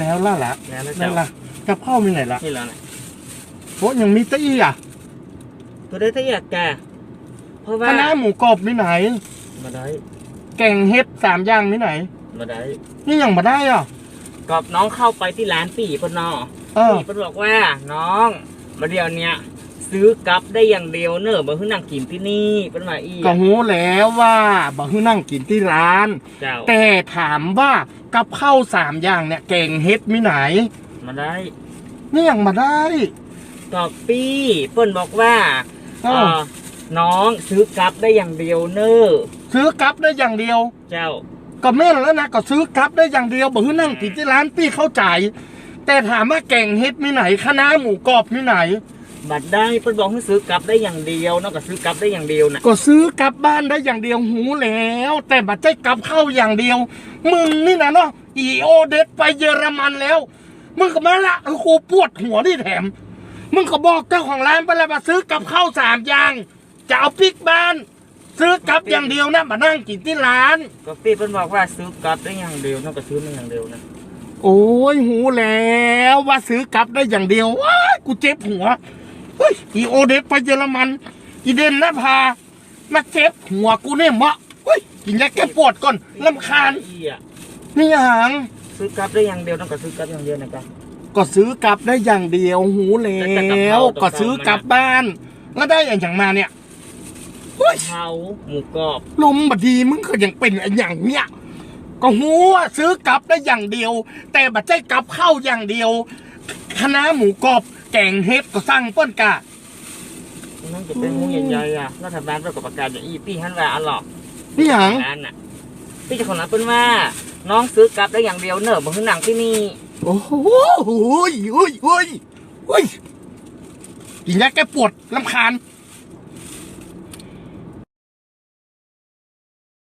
แล้วล่ะล่ะแล้วแล้วนั่เจ้านล่ะกับข้าวมีไหนล่ะนี่แล้วนะโอ้ยังมีตี้อะตัวได้ถ้าอยากแกเพราะว่าคณะหมูกรอบมีไหน มาได้แกงเฮ็ดสามอย่างมีไหน มาได้นี่ยังมาได้อะกอบน้องเข้าไปที่ร้านปีปนนอเออ ปีปนบอกว่าน้อง มาเดียวเนี้ยซื้อกลับได้อย่างเดียวเนอะมาเพิ่งนั่งกินที่นี่เป็นมาอีกก็หูแล้วว่าบอกให้นั่งกินที่ร้าน เจ้าแต่ถามว่า กับข้าวสามอย่างเนี่ยแกงเฮ็ดมีไหนมาได้นี่ยังมาได้กอบปีเปิ้นบอกว่าเออเอ่อน้องซื้อกลับได้อย่างเดียวเนอะซื้อกลับได้อย่างเดียว เจ้า ก็แม่นแล้วนะก็ซื้อกลับได้อย่างเดียวบอกให้นั่งกินที่ร้านพี่เข้าใจแต่ถามว่าแกงเฮ็ดมีไหนคณะหมูกรอบมีไหน บัตรได้เปิ้นบอกให้ซื้อกลับได้อย่างเดียวเนอะก็ซื้อกลับได้อย่างเดียวนะก็ซื้อกลับบ้านได้อย่างเดียวหูแล้ว แต่บัดใจกลับเข้าอย่างเดียว มึงนี่นะเนาะอีโอเดดไปเยอรมันแล้ว มึงก็มาละครูปวดหัวที่แถม มึงก็บอกเจ้าของร้านไปแล้วว่าซื้อกับข้าวสามอย่าง จะเอาปิกบ้าน ซื้อกลับอย่างเดียวนะมานั่งกินที่ร้าน ก็ปีเปิ้นบอกว่าซื้อกลับได้อย่างเดียวเนอะก็ซื้อได้อย่างเดียวนะโอ้ยหูแล้วว่าซื้อกลับได้อย่างเดียวว้ายกูเจ็บหัว เฮ้ยอีโอเดดไปเยอรมัน อีเดนนะพามาเจ็บหัวกูเนี่ยมะเฮ้ยกินยาแก้ปวดก่อนลำคาญอีอะนี่หางซื้อกลับได้อย่างเดียวเนอะก็ซื้อกลับอย่างเดียวนะครับก็ซื้อกลับได้อย่างเดียวหูแล้วก็ซื้อกลับบ้าน แล้วได้อย่างมาเนี่ยเฮ้ยเผาหมูกรอบลมบดีมึงก็ยังเป็นอย่างเนี้ยก็หูว่าซื้อกลับได้อย่างเดียว แต่บัดใจกลับเข้าอย่างเดียวคณะหมูกรอบ แกงเฮ็ดก็สั่งเปิ้นกะนั่นจะเป็นหมูใหญ่ๆอะรัฐบาลประกอบประกาศอย่างอีปีฮันว่าอันหรอกนี่หางร้านน่ะพี่เจ้าของร้านเปิ้นว่า น้องซื้อกลับได้อย่างเดียวเนอะบ่คือหนังที่นี่โอ้โหโอ้ยโอ้ยโอ้ยโอ้ยกินยาแก้ปวดลำคาญ